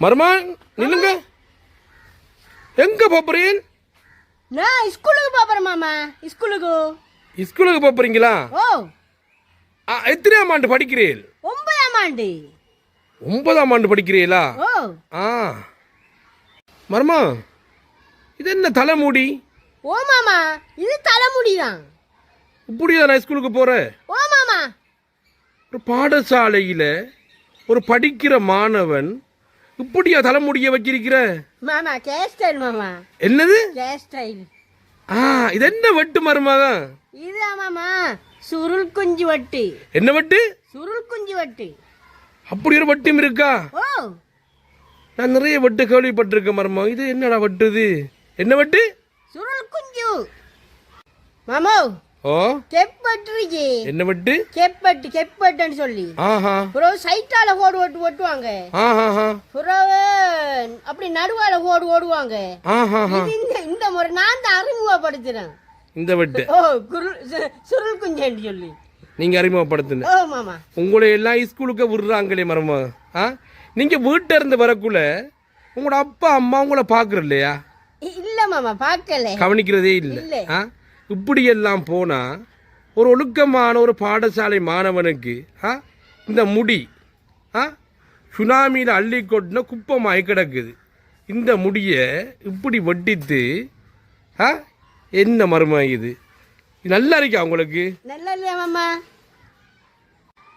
மருமா நில்லுங்க. எங்க போறீங்க நான் ஸ்கூலுக்கு போறேன் மாமா. ஸ்கூலுக்கு. ஸ்கூலுக்கு போறீங்களா ஓ. எத்தனையாம் ஆண்டு படிக்கிறீர்கள்? ஒன்பதாம் ஆண்டு. ஒன்பதாம் ஆண்டு படிக்கிறீங்களா ஆ. மருமா இது என்ன தலைமுடி? ஓ மாமா. இது தலைமுடிதான். இப்படியா நான் ஸ்கூலுக்கு போறேன்? ஓ மாமா. ஒரு பாடசாலையில ஒரு படிக்கிற மாணவன் இப்படியா தலைமுடிய வச்சிருக்கிற? மாமா கேர் ஸ்டைல் மாமா. என்னது? கேர் ஸ்டைல் ஆ இது என்ன வெட்டு மருமகன் இது மாமா சுருள் குஞ்சு வட்டு. என்ன வெட்டு? சுருள் குஞ்சு வட்டு. அப்படி ஒரு வட்டும் இருக்கா? ஓ. நான் நிறைய வெட்டு கேள்விப்பட்டிருக்கேன் மருமகன் இது என்னடா வெட்டுது? என்ன வெட்டு? சுருள் குஞ்சு. மாமா ஓ? கெப்பட்டுருச்சு என்ன வெட்டு? கெப்பட்டு கெப்பட்டுன்னு சொல்லி. ஆஹா. பிறகு சைட்டால ஓடு ஓட்டு ஓட்டுவாங்க. ஆஹா அப்படி நடுவால ஓடு ஓடுவாங்க. ஆஹா இந்த இந்த முறை நான் தான் அறிமுகப்படுத்துறேன் இந்த வெட்டு. ஓ குருள் சுருள் குஞ்சேன்னு சொல்லி. நீங்க மாமா. உங்களை எல்லாம் ஸ்கூலுக்கு விடுறாங்களே மருமா ஆ? நீங்க வீட்டில இருந்து வரக்குள்ள உங்களோட அப்பா அம்மா உங்களை பாக்குற இல்லையா இல்ல மாமா பார்க்கல. கவனிக்கிறதே இல்லை. ஆ? இப்படியெல்லாம் போனா ஒரு ஒழுக்கமான ஒரு பாடசாலை மாணவனுக்கு ஆ இந்த முடி ஆ சுனாமியில் அள்ளி கொட்டின குப்பமாய் கிடக்குது. இந்த முடியை இப்படி வெட்டித்து ஆ என்ன மருமா இது? நல்லா இருக்கா உங்களுக்கு?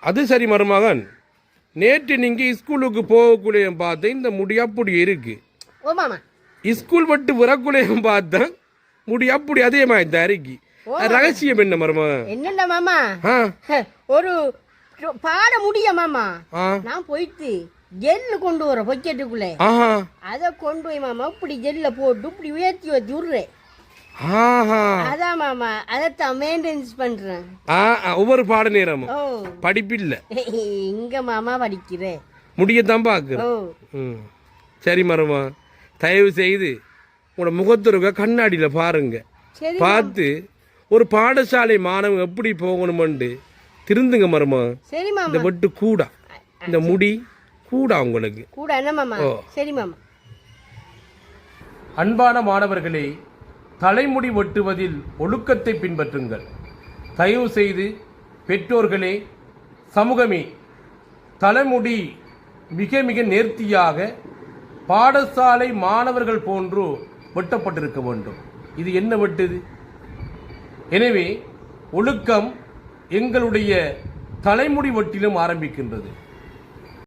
அது சரி மருமகன். நேற்று நீங்கள் ஸ்கூலுக்கு போகக்குள்ளேயும் பார்த்தேன் இந்த முடி அப்படி இருக்கு. ஓ மாமா. ஸ்கூல் விட்டு வரக்குள்ளேயும் பார்த்தேன் முடி அப்படி அதே மாதிரி தான் இருக்கு ரகசியம் என்ன மருமகன் என்னண்டா மாமா? ஒரு பாட முடிய மாமா? நான் போயிட்டு ஜெல்லு கொண்டு வர பொக்கெட்டுக்குள்ள அதை கொண்டு போய் மாமா இப்படி ஜெல்ல போட்டு இப்படி உயர்த்தி வச்சு விடுறேன் அதான் மாமா அதைத்தான் மெயின்டெனன்ஸ் பண்றேன். ஒவ்வொரு பாட நேரமும். படிப்பில்லை எங்க மாமா படிக்கிறேன் முடியத்தான் ம். சரி மருமா தயவு செய்து உங்களோட முகத்துருக்க கண்ணாடியில் பாருங்க. சரி பார்த்து ஒரு பாடசாலை மாணவன் எப்படி போகணுமெண்டு? திருந்துங்க மருமா. சரி இந்த வெட்டு கூடா. இந்த முடி கூடா உங்களுக்கு. கூட என்ன மாமா? ஓ. சரி மாமா அன்பான மாணவர்களே தலைமுடி வெட்டுவதில் ஒழுக்கத்தை பின்பற்றுங்கள். தயவு செய்து பெற்றோர்களே சமூகமே தலைமுடி மிக மிக நேர்த்தியாக பாடசாலை மாணவர்கள் போன்று வெட்டப்பட்டிருக்க வேண்டும். இது என்ன வெட்டுது? எனவே ஒழுக்கம் எங்களுடைய தலைமுடி வெட்டிலும் ஆரம்பிக்கின்றது.